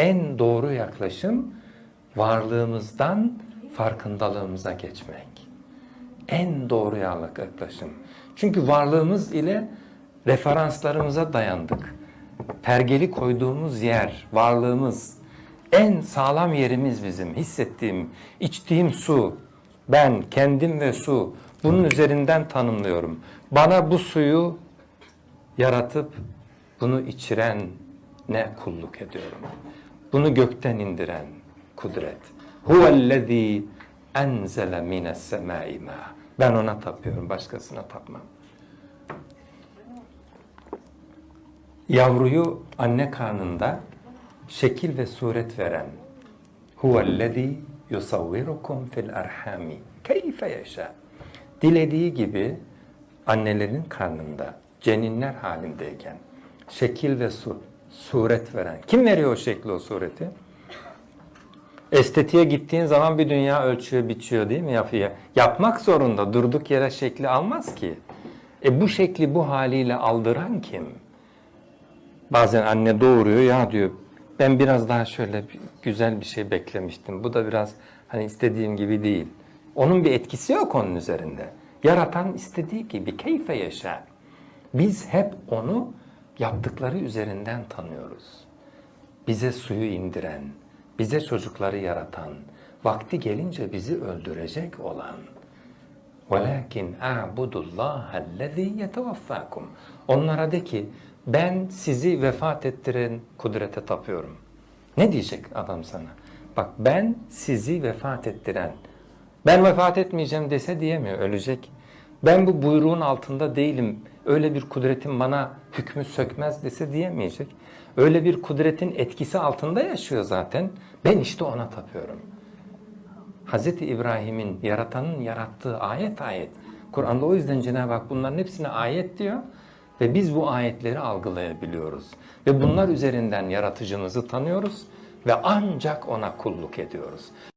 en doğru yaklaşım varlığımızdan farkındalığımıza geçmek. En doğru yaklaşım. Çünkü varlığımız ile referanslarımıza dayandık. Pergeli koyduğumuz yer, varlığımız, en sağlam yerimiz bizim. Hissettiğim, içtiğim su, ben, kendim ve su. Bunun üzerinden tanımlıyorum. Bana bu suyu yaratıp bunu içiren ne kulluk ediyorum. Bunu gökten indiren kudret. Huvellezî enzele mines semâi mâ. Ben ona tapıyorum, başkasına tapmam. Yavruyu anne karnında şekil ve suret veren huvellezî yusavvirukum fil erhami keyfe yeşâ. Dilediği gibi annelerin karnında ceninler halindeyken şekil ve su, suret veren. Kim veriyor o şekli o sureti? Estetiğe gittiğin zaman bir dünya ölçüyor, biçiyor değil mi yapıyor? Yapmak zorunda. Durduk yere şekli almaz ki. E bu şekli bu haliyle aldıran kim? Bazen anne doğuruyor ya diyor ben biraz daha şöyle güzel bir şey beklemiştim. Bu da biraz hani istediğim gibi değil. Onun bir etkisi yok onun üzerinde. Yaratan istediği gibi keyfe yaşa. Biz hep onu yaptıkları üzerinden tanıyoruz. Bize suyu indiren, bize çocukları yaratan, vakti gelince bizi öldürecek olan. وَلَكِنْ اَعْبُدُ اللّٰهَ الَّذ۪ي يَتَوَفَّاكُمْ Onlara de ki ben sizi vefat ettiren kudrete tapıyorum. Ne diyecek adam sana? Bak ben sizi vefat ettiren, ben vefat etmeyeceğim dese diyemiyor, ölecek. Ben bu buyruğun altında değilim, öyle bir kudretin bana hükmü sökmez dese diyemeyecek. Öyle bir kudretin etkisi altında yaşıyor zaten. Ben işte ona tapıyorum. Hz. İbrahim'in yaratanın yarattığı ayet ayet. Kur'an'da o yüzden Cenab-ı Hak bunların hepsine ayet diyor ve biz bu ayetleri algılayabiliyoruz. Ve bunlar üzerinden yaratıcımızı tanıyoruz ve ancak ona kulluk ediyoruz.